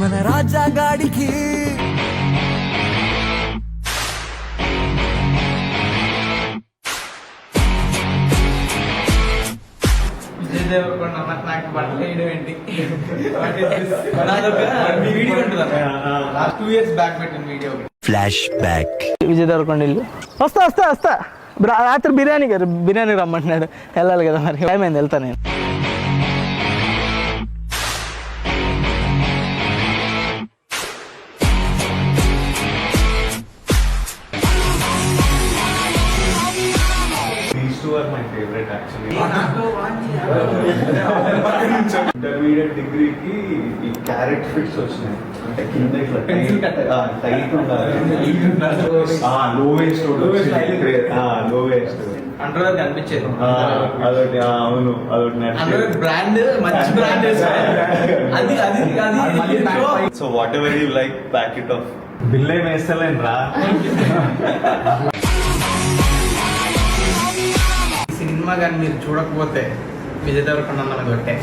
మన రాజాగాడికి. విజయ్ దేవరకొండ అన్న నాకు బట్టలు వేయడం ఏంటి? నాదొక వీడియో ఉంటుంది? లాస్ట్ టూ ఇయర్స్ బ్యాక్ పెట్టిన video. Flash back Vijay Devarakonda ఇల్లు. వస్తా వస్తా వస్తా. రాత్రి బిర్యానీ గారు బిర్యానీ రమ్మంటున్నాడు వెళ్ళాలి కదా మరి. టైం అయింది వెళ్తా నేను. These two are my favorite actually. Intermediate డిగ్రీకి ఈ క్యారెట్ ఫిట్స్ వచ్చినాయి. అంటే కింద ఇట్లా. టైట్ ఉండాలి. లో వేస్ట్లో వేస్ట్ అండర్ కనిపించేది. అదొకటి ఆ, అవును అదొకటి బ్రాండ్ మంచి బ్రాండ్ అది అది అది so whatever you like packet of bill ఏం వేస్తలేను రా సినిమా కానీ మీరు చూడకపోతే విజయ్ దేవరకొండ అన్న కొట్టే.